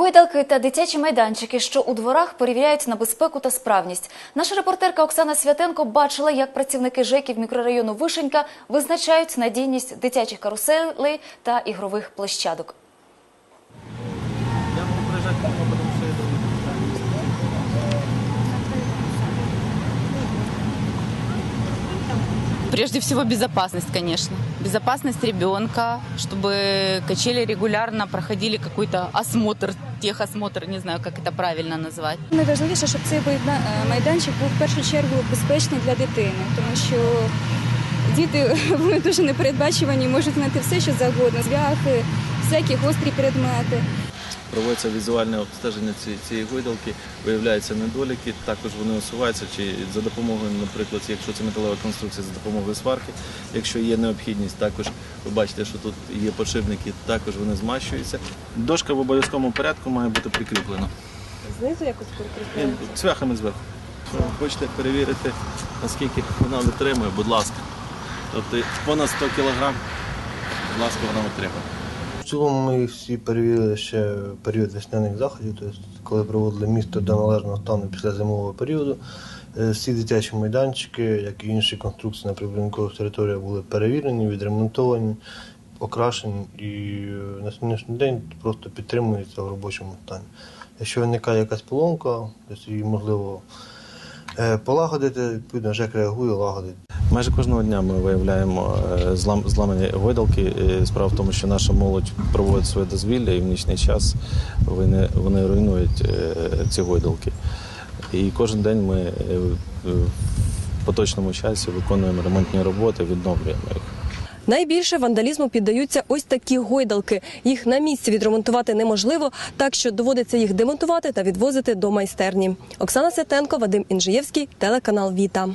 Гойдалки та дитячі майданчики, що у дворах перевіряють на безпеку та справність. Наша репортерка Оксана Святенко бачила, як працівники ЖЕКів мікрорайону Вишенька визначають надійність дитячих каруселей та ігрових площадок. Я Прежде всего безопасность, конечно. Безопасность ребенка, чтобы качели регулярно проходили какой-то осмотр, техосмотр, не знаю, как это правильно назвать. Найважливіше, щоб цей е, майданчик був в першу чергу безпечний для дитини, тому що діти вони дуже непередбачувані, можуть знайти все, що завгодно, зв'яхи, всякі гострі предмети. Проводиться візуальне обстеження ці- цієї гойдалки, виявляються недоліки, також вони усуваються, чи за допомогою, наприклад, якщо це металева конструкція, за допомогою сварки. Якщо є необхідність, також ви бачите, що тут є подшипники, також вони змащуються. Дошка в обов'язковому порядку має бути прикріплена. Знизу якось перекріпляється. Цвяхами зверху. Хочете перевірити, наскільки вона витримує, будь ласка. Тобто понад 100 кг, будь ласка, вона витримує. Цілому ми всі перевірили ще період весняних заходів, тобто коли проводили місто до належного стану після зимового періоду. Е, Всі дитячі майданчики, як і інші конструкції на прибудинкових територіях були перевірені, відремонтовані, окрашені і е, на сьогоднішній день просто підтримуються в робочому стані. Якщо виникає якась поломка, тобто її можливо е, полагодити, відповідно, ЖЕК реагує, лагодить. Майже кожного дня ми виявляємо е, злам, зламані гойдалки. Справа в тому, що наша молодь проводить своє дозвілля і в нічний час вони, вони руйнують е, ці гойдалки. І кожен день ми е, в поточному часі виконуємо ремонтні роботи, відновлюємо їх. Найбільше вандалізму піддаються ось такі гойдалки. Їх на місці відремонтувати неможливо, так що доводиться їх демонтувати та відвозити до майстерні. Оксана Святенко, Вадим Інжиєвський, телеканал Віта.